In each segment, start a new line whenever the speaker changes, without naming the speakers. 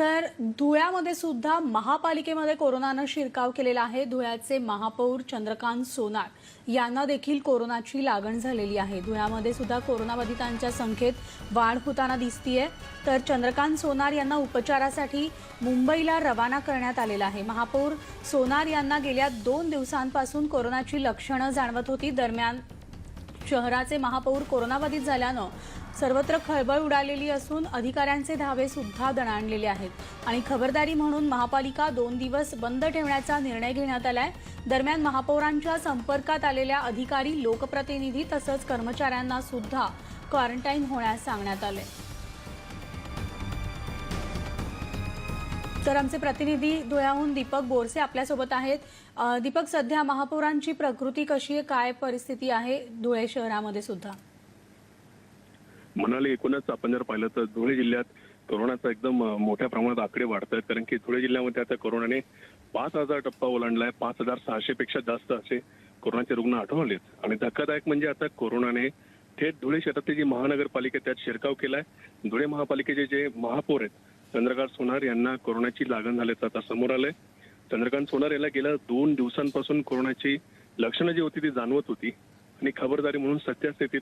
तर धुळ्यामध्ये सुद्धा महापालिकेमध्ये कोरोनानं शिरकाव केलेला आहे. धुळ्याचे महापौर चंद्रकांत सोनार यांना देखील कोरोनाची लागण झालेली आहे. धुळ्यामध्ये सुद्धा कोरोनाबाधितांच्या संख्येत वाढ होताना दिसतीये. तर चंद्रकांत सोनार यांना उपचारासाठी मुंबईला रवाना करण्यात आलेला आहे. महापौर सोनार यांना गेल्या दोन दिवसांपासून कोरोनाची लक्षणं जाणवत होती. दरम्यान शहराचे महापौर कोरोनाबाधित झाल्यानं सर्वत्र खळबळ उडालेली असून अधिकाऱ्यांचे धावे सुद्धा दणाणलेले आहेत. आणि खबरदारी म्हणून महापालिका दोन दिवस बंद ठेवण्याचा निर्णय घेण्यात आलाय. दरम्यान महापौरांच्या संपर्कात आलेल्या अधिकारी लोकप्रतिनिधी तसंच कर्मचाऱ्यांना सुद्धा क्वारंटाईन होण्यास सांगण्यात आले तर आमचे प्रतिनिधी धुळ्याहून दीपक बोरसे आपल्यासोबत आहेत. दीपक सध्या महापौरांची प्रकृती कशी आहे? काय परिस्थिती आहे? धुळे शहरामध्ये सुद्धा.
म्हणाले एकूणच आपण जर पाहिलं तर धुळे जिल्ह्यात कोरोनाचा एकदम मोठ्या प्रमाणात आकडे वाढत आहेत कारण की धुळे जिल्ह्यामध्ये आता कोरोनाने पाच हजार टप्पा ओलांडलाय. पाच हजार सहाशे पेक्षा जास्त असे कोरोनाचे रुग्ण आढळलेत. आणि धक्कादायक म्हणजे आता कोरोनाने थेट धुळे शहरातली जी महानगरपालिका त्यात शिरकाव केलाय. धुळे महापालिकेचे जे महापौर आहेत चंद्रकांत सोनार यांना कोरोनाची लागण झाल्याचं आता समोर आलंय. चंद्रकांत सोनार याला गेल्या दोन दिवसांपासून कोरोनाची लक्षणं जी होती ती जाणवत होती. आणि खबरदारी म्हणून सत्यस्थितीत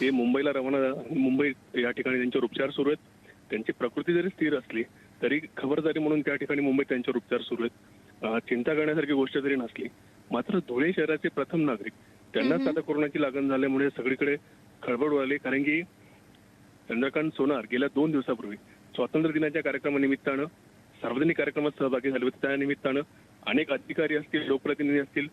ते मुंबईला रवाना मुंबई या ठिकाणी त्यांच्यावर उपचार सुरू आहेत. त्यांची प्रकृती जरी स्थिर असली तरी खबरदारी म्हणून त्या ठिकाणी मुंबईत त्यांच्यावर उपचार सुरू आहेत. चिंता करण्यासारखी गोष्ट जरी नसली मात्र धुळे शहराचे प्रथम नागरिक त्यांनाच आता कोरोनाची लागण झाल्यामुळे सगळीकडे खळबळ उडाली कारण की चंद्रकांत सोनार गेल्या दोन दिवसापूर्वी स्वातंत्र्य दिनाच्या कार्यक्रमानिमित्तानं सार्वजनिक कार्यक्रमात सहभागी झाले होते. त्या निमित्तानं अनेक अधिकारी असतील लोकप्रतिनिधी असतील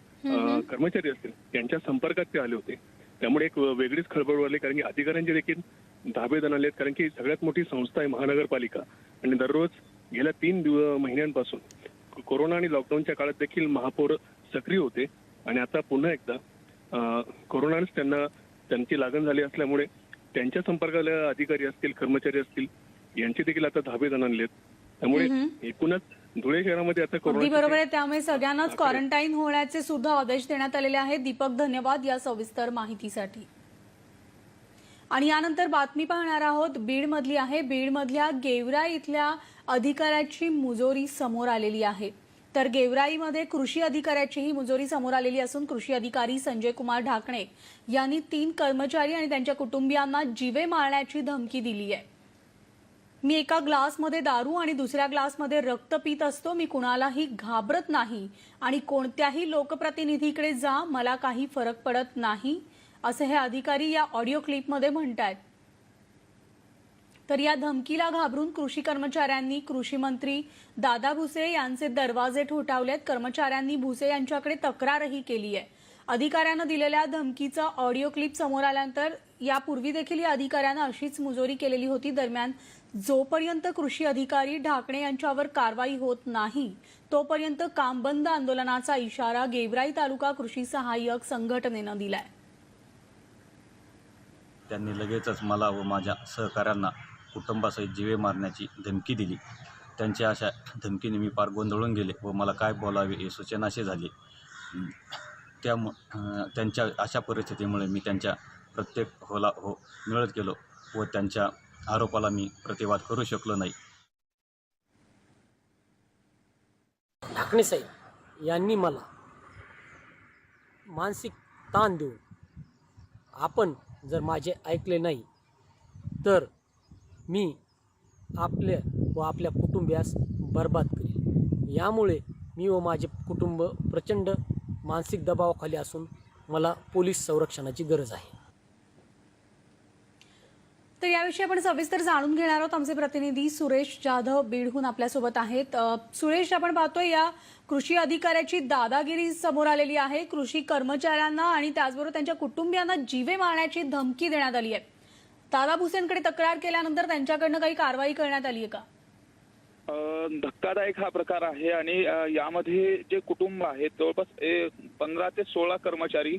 कर्मचारी असतील यांच्या संपर्कात ते आले होते. त्यामुळे एक वेगळीच खळबळ उडाली कारण की अधिकाऱ्यांचे देखील धाबे दणाले आहेत. कारण की सगळ्यात मोठी संस्था आहे महानगरपालिका. आणि दररोज गेल्या तीन दिव महिन्यांपासून कोरोना आणि लॉकडाऊनच्या काळात देखील महापौर सक्रिय होते. आणि आता पुन्हा एकदा कोरोनानेच त्यांना त्यांची लागण झाली असल्यामुळे त्यांच्या संपर्काला अधिकारी असतील कर्मचारी असतील यांचे देखील आता धाबे दणाणले आहेत. त्यामुळे एकूणच धुळे शहरामध्ये आता
अगदी बरोबर आहे. त्यामुळे सगळ्यांनाच क्वारंटाईन होण्याचे सुद्धा आदेश देण्यात आलेले आहेत. दीपक धन्यवाद या सविस्तर माहितीसाठी. आणि यानंतर बातमी पाहणार आहोत. बीड मधली आहे. बीड मधल्या गेवराई इथल्या अधिकाऱ्याची मुजोरी समोर आलेली आहे. तर गेवराईमध्ये कृषी अधिकाऱ्याची ही मुजोरी समोर आलेली असून कृषी अधिकारी संजय कुमार ढाकणे यांनी तीन कर्मचारी आणि त्यांच्या कुटुंबियांना जीवे मारण्याची धमकी दिली आहे. मी एका ग्लासमध्ये दारू आणि दुसऱ्या ग्लासमध्ये रक्त पित असतो मी कुणालाही घाबरत नाही. आणि कोणत्याही लोकप्रतिनिधीकडे जा मला काही फरक पडत नाही असे हे अधिकारी या ऑडिओ क्लिपमध्ये म्हणतायत. तर या धमकीला घाबरून कृषी कर्मचाऱ्यांनी कृषी मंत्री दादा भुसे यांचे दरवाजे ठोठावलेत. कर्मचाऱ्यांनी भुसे यांच्याकडे तक्रारही केली आहे अधिकाऱ्यानं दिलेल्या धमकीचा ऑडिओ क्लिप समोर आल्यानंतर यापूर्वी देखील या अधिकाऱ्यानं अशीच मुजोरी केलेली होती. दरम्यान जोपर्यंत कृषी अधिकारी ढाकणे यांच्यावर कारवाई होत नाही तोपर्यंत काम बंद आंदोलनाचा इशारा गेवराई तालुका कृषी सहाय्यक संघटनेनं दिलाय.
त्यांनी लगेचच मला व माझ्या सहकाऱ्यांना कुटुंबासहित जीवे मारण्याची धमकी दिली. त्यांच्या अशा धमकीने मी फार गोंधळून गेले व मला काय बोलावे हे सूचनाशी झाली. त्या त्यांच्या अशा परिस्थितीमुळे मी त्यांच्या प्रत्येक होला हो मिळत गेलो व त्यांच्या आरोपाला मी प्रतिवाद करू शकलो नाही.
ढाकणे साहेब यांनी मला मानसिक ताण देऊन आपण जर माझे ऐकले नाही तर मी आपल्या व आपल्या कुटुंबियास बर्बाद करेल यामुळे मी व माझे कुटुंब प्रचंड मानसिक दबावाखाली असून मला पोलीस संरक्षणाची गरज आहे.
तर याविषयी आपण सविस्तर जाणून घेणार आहोत. आमचे प्रतिनिधी सुरेश जाधव बीडहून आपल्यासोबत आहेत. सुरेश आपण पाहतोय या कृषी अधिकाऱ्याची दादागिरी समोर आलेली आहे. कृषी कर्मचाऱ्यांना आणि त्याचबरोबर त्यांच्या कुटुंबियांना जीवे मारण्याची धमकी देण्यात आली आहे. दादा भुसेंकडे तक्रार केल्यानंतर त्यांच्याकडनं काही कारवाई करण्यात आली आहे का?
धक्कादायक हा प्रकार आहे आणि यामध्ये जे कुटुंब आहेत जवळपास पंधरा ते सोळा कर्मचारी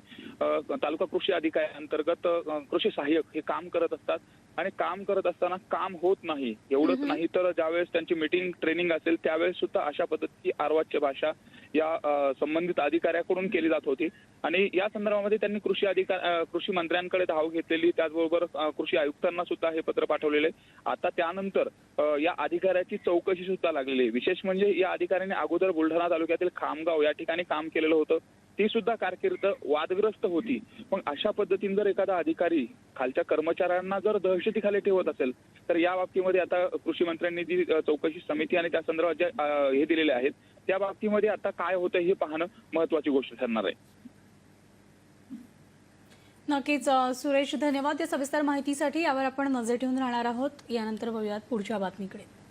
तालुका कृषी अधिकारी अंतर्गत कृषी सहाय्यक हे काम करत असतात. आणि काम करत असताना काम होत नाही एवढंच नाही तर ज्यावेळेस त्यांची मीटिंग ट्रेनिंग असेल त्यावेळेस सुद्धा अशा पद्धतीची आर्वाच्य भाषा या संबंधित अधिकाऱ्याकडून केली जात होती. आणि या संदर्भामध्ये त्यांनी कृषी अधिकार कृषी मंत्र्यांकडे धाव घेतलेली त्याचबरोबर कृषी आयुक्तांना सुद्धा हे पत्र पाठवलेले. आता त्यानंतर या अधिकाऱ्याची चौकशी सुद्धा लागलेली आहे. विशेष म्हणजे या अधिकाऱ्यांनी अगोदर बुलढाणा तालुक्यातील खामगाव या ठिकाणी काम केलेलं होतं. ती सुद्धा कारकीर्द वादग्रस्त होती. पण अशा पद्धतीने जर एखादा अधिकारी खालच्या कर्मचाऱ्यांना जर दहशतीखाली ठेवत असेल तर या बाबतीमध्ये आता कृषी मंत्र्यांनी जी चौकशी समिती आणि त्या संदर्भात जे हे दिलेले आहेत त्या बाबतीमध्ये आता काय होतं हे पाहणं महत्वाची गोष्ट ठरणार आहे.
नक्कीच सुरेश धन्यवाद या सविस्तर माहितीसाठी. यावर आपण नजर ठेवून राहणार आहोत. यानंतर वळूयात पुढच्या बातमीकडे.